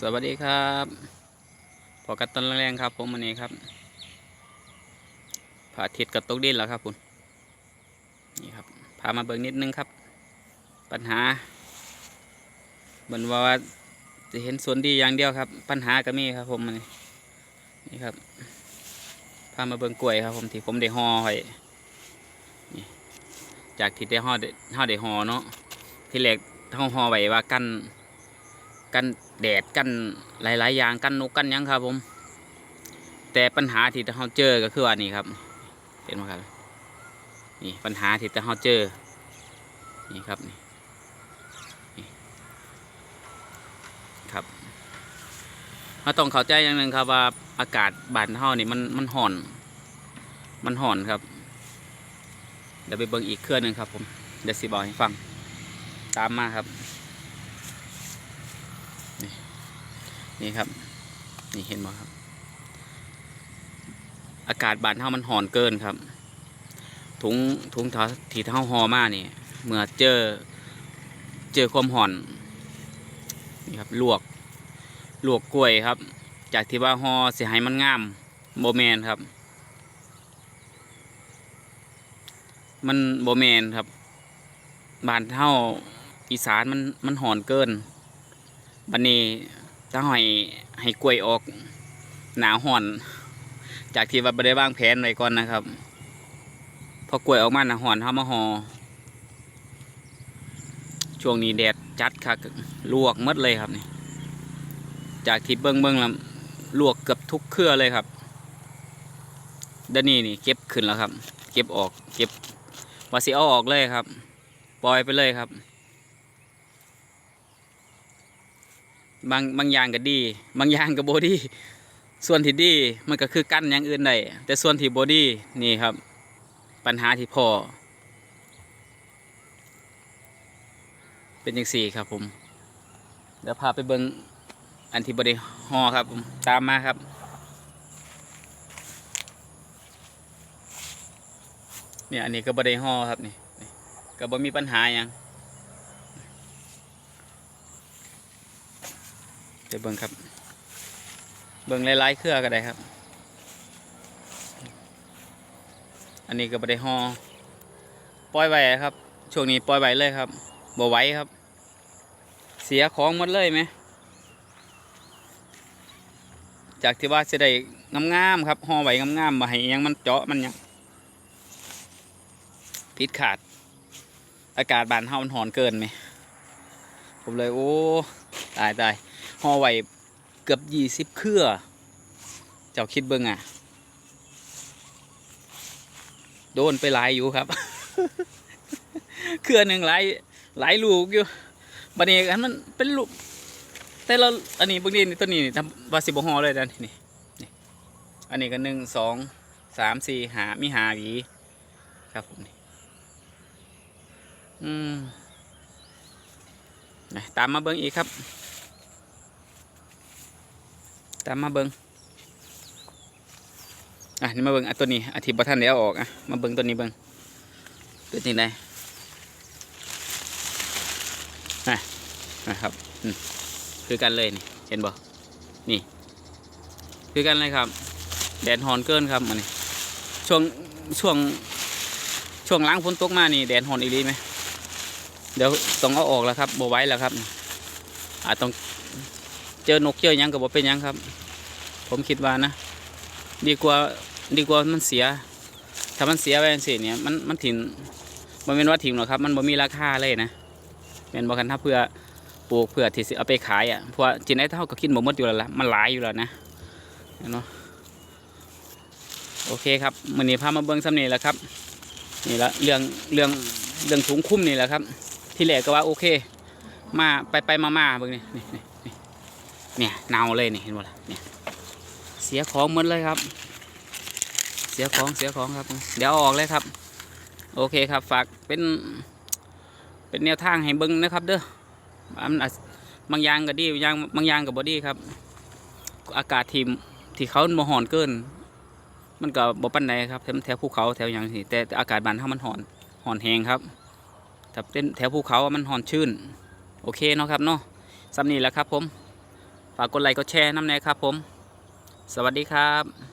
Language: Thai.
สวัสดีครับพอกัดต้นแรงๆครับ ผมวันนี้ครับพระอาทิตย์กับตกดินแล้วครับคุณนี่ครับพามาเบิ่งนิดนึงครับ ปัญหาเหมือนว่าจะเห็นสวนดีอย่างเดียวครับ ปัญหาก็มีครับ ผมนนี้นี่ครับพามาเบิ่งกล้วยครับ ผมที่ผมได้ห่อไว้นี่จากที่ได้ห่อได้ห่อได้ห่อเนาะที่แรกห่อห่อไว้ว่ากันกัน แดดกันหลาย ๆ อย่างกันนกกันยังครับ ผม แต่ปัญหาที่เราเจอก็คือว่านี่ครับเห็นไหมครับนี่ปัญหาที่เราเจอนี่ครับนี่นี่ครับเราต้องเข้าใจอย่างหนึ่งครับว่าอากาศบ้านเฮานี่มันมันห่อน มันห่อนครับเดี๋ยวไปเบิ่งอีกเครื่องหนึ่งครับ ผมเดี๋ยวสิบอกให้ฟังตามมาครับ นี่ครับ นี่เห็นไหมครับ อากาศบานเท่ามันห่อนเกินครับ ถุงถุงเท้าที่เท้าหอมานี่เมื่อเจอเจอความห่อนนี่ครับลวกลวกกล้วยครับ จากที่ว่าหอเสียหายมันงามโบแมนครับ มันโบแมนครับบานเท่าอีสานมันมันห่อนเกินบันนี้ ถ้าให้ให้กล้วยออกหนาวห่อน จากที่ว่าไม่ได้วางแผนไว้ก่อนนะครับ พอกล้วยออกมาหนาห่อนเ้ามาหอช่วงนี้แดดจัดค่ะลวกมดเลยครับนี่จากที่เบิ้งเบิ้งแล้วลวกเกือบทุกเครือเลยครับด้านนี้นี่เก็บขึ้นแล้วครับ เก็บออกเก็บวาสิเอาออกเลยครับ ปล่อยไปเลยครับ บางบางอย่างก็ดี บางอย่างก็บดีส่วนที่ดีมันก็คือกั้นอย่างอื่นได้แต่ส่วนที่บดีนี่ครับ ปัญหาที่พอเป็นอย่างสี่ครับผมเดี๋ยวพาไปเบิงอันที่บดีหอครับผมตามมาครับเนี่ยอันนี้ก็บดีหอครับนี่ก็บ่มีปัญหาหยัง เดี๋ยวเบิ้งครับ เบิ้งหลายๆเครือก็ได้ครับ อันนี้ก็บได้ห่อปล่อยไว้ครับ ช่วงนี้ปล่อยไว้เลยครับบ่ไหว้ครับ เสียของหมดเลยไหม จากที่ว่าจะได้งามๆครับห่อไว้งามๆมาให้อิหยังมันเจาะมันยังพิษขาด อากาศบานเฮามันหอนเกินไหม ผมเลยโอ้ ตายตาย ห่อไว้เกือบยี่สิบเครือ เจ้าคิดเบิ้งอะ โดนไปหลายอยู่ครับ เครือหนึ่งหลายหลายลูกอยู่บันนี้อันมันเป็นลูกแต่เราอันนี้บางทีนี่ตัวนี้นี่ทำวาสิบห่อเลยนะนี่นี่อันนี้ก็หนึ่งสองสามสี่หามีหาหวีครับผมนี่อืมตามมาเบิ้งอีกครับ ตามมาเบิงอะนี่มาเบิงอะตัวนี้อาทิบท่านเดี๋ยวออกอะมาเบิงตัวนี้เบิงเป็นยังไงนะนะครับคือกันเลยนี่เห็นบ่นี่ คือกันเลยครับ แดดฮอนเกินครับมันนี่ช่วงช่วงช่วงล้างฝนตกมานี่แดดฮอนอีกดีไหมเดี๋ยวต้องเอาออกแล้วครับโบไว้แล้วครับอาจต้อง เจอนกเจอยังก็บอกเป็นยังครับ ผมคิดว่านะ ดีกว่าดีกว่ามันเสีย ถ้ามันเสียไปสิเนี่ยมันมันถิ่นมันเป็นว่าถิ่นหรอกครับ มันบ่มีราคาเลยนะเป็นบอกกันถ้าเพื่อปลูกเพื่อที่สิเอาไปขายอะเพราะจินไอ้เท่าก็คิดบ่มดอยู่แล้วละมันหลายอยู่แล้วนะเนาะโอเคครับมื้อนี้พามาเบิ่งซ้ำนี่แหละครับนี่ละเรื่องเรื่องเรื่องถุงคุ้มนี่แหละครับ ที่แรกก็ว่าโอเค มาไปไปมามาเบิ่งนี่นี่นี่ เนี่ยเนาเลยเนี่ยเห็นบ่ล่ะเนี่ยเสียของหมดเลยครับ เสียของเสียของครับ เดี๋ยวออกเลยครับ โอเคครับฝากเป็น เป็นแนวทางให้เบิ้งนะครับ เด้อมันอาจบางยางก็ดีบางยางบางยางก็บ่ดีครับ อากาศที่ที่เขาบ่หอนเกิน มันก็บ่ปานใดครับแถวแถวภูเขาแถวอย่างนี้แต่อากาศบ้านเฮามันหอนหอนแหงครับถ้าเป็นแถวภูเขาอะมันหอนชื้น โอเคเนาะครับเนาะสำนีแหละครับผม ฝากกดไลค์กดแชร์น้ำแน่ครับผม สวัสดีครับ